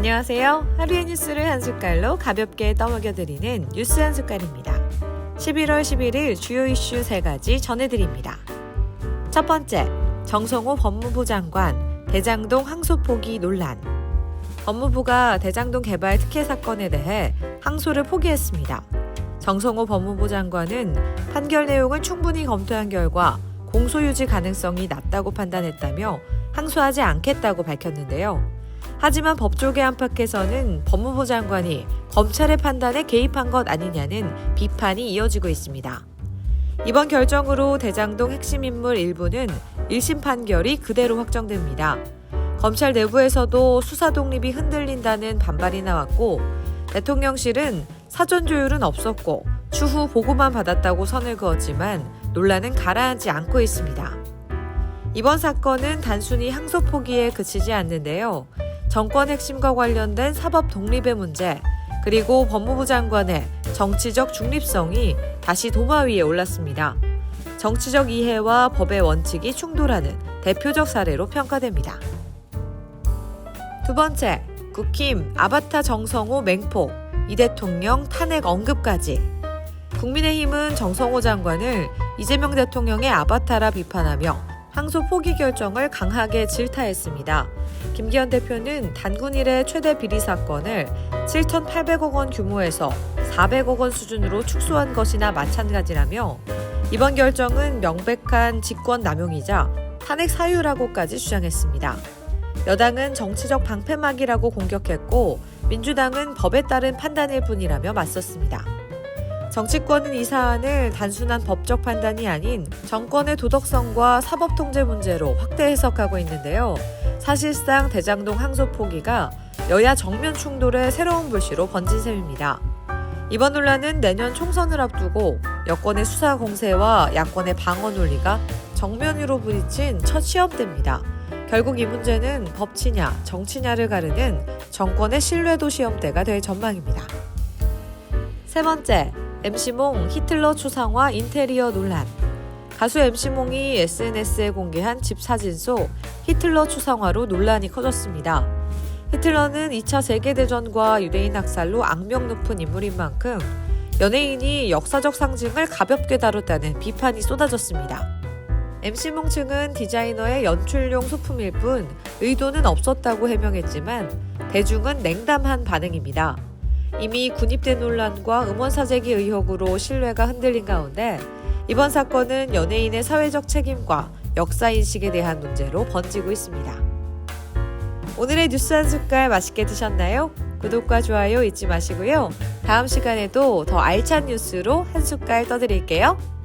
안녕하세요. 하루의 뉴스를 한 숟갈로 가볍게 떠먹여드리는 뉴스 한 숟갈입니다. 11월 11일 주요 이슈 세 가지 전해드립니다. 첫 번째, 정성호 법무부 장관 대장동 항소 포기 논란. 법무부가 대장동 개발 특혜 사건에 대해 항소를 포기했습니다. 정성호 법무부 장관은 판결 내용을 충분히 검토한 결과 공소유지 가능성이 낮다고 판단했다며 항소하지 않겠다고 밝혔는데요. 하지만 법조계 안팎에서는 법무부 장관이 검찰의 판단에 개입한 것 아니냐는 비판이 이어지고 있습니다. 이번 결정으로 대장동 핵심 인물 일부는 1심 판결이 그대로 확정됩니다. 검찰 내부에서도 수사 독립이 흔들린다는 반발이 나왔고 대통령실은 사전 조율은 없었고 추후 보고만 받았다고 선을 그었지만 논란은 가라앉지 않고 있습니다. 이번 사건은 단순히 항소 포기에 그치지 않는데요. 정권 핵심과 관련된 사법 독립의 문제, 그리고 법무부 장관의 정치적 중립성이 다시 도마 위에 올랐습니다. 정치적 이해와 법의 원칙이 충돌하는 대표적 사례로 평가됩니다. 두 번째, 국힘 아바타 정성호 맹포, 이 대통령 탄핵 언급까지. 국민의힘은 정성호 장관을 이재명 대통령의 아바타라 비판하며 항소 포기 결정을 강하게 질타했습니다. 김기현 대표는 단군 일의 최대 비리 사건을 7,800억 원 규모에서 400억 원 수준으로 축소한 것이나 마찬가지라며 이번 결정은 명백한 직권 남용이자 탄핵 사유라고까지 주장했습니다. 여당은 정치적 방패막이라고 공격했고 민주당은 법에 따른 판단일 뿐이라며 맞섰습니다. 정치권은 이 사안을 단순한 법적 판단이 아닌 정권의 도덕성과 사법 통제 문제로 확대 해석하고 있는데요. 사실상 대장동 항소 포기가 여야 정면 충돌의 새로운 불씨로 번진 셈입니다. 이번 논란은 내년 총선을 앞두고 여권의 수사 공세와 야권의 방어 논리가 정면으로 부딪힌 첫 시험대입니다. 결국 이 문제는 법치냐, 정치냐를 가르는 정권의 신뢰도 시험대가 될 전망입니다. 세 번째, MC몽 히틀러 추상화 인테리어 논란. 가수 MC몽이 SNS에 공개한 집 사진 속 히틀러 추상화로 논란이 커졌습니다. 히틀러는 2차 세계대전과 유대인 학살로 악명 높은 인물인 만큼 연예인이 역사적 상징을 가볍게 다뤘다는 비판이 쏟아졌습니다. MC몽 측은 디자이너의 연출용 소품일 뿐 의도는 없었다고 해명했지만 대중은 냉담한 반응입니다. 이미 군입대 논란과 음원 사재기 의혹으로 신뢰가 흔들린 가운데 이번 사건은 연예인의 사회적 책임과 역사 인식에 대한 문제로 번지고 있습니다. 오늘의 뉴스 한 숟갈 맛있게 드셨나요? 구독과 좋아요 잊지 마시고요. 다음 시간에도 더 알찬 뉴스로 한 숟갈 떠드릴게요.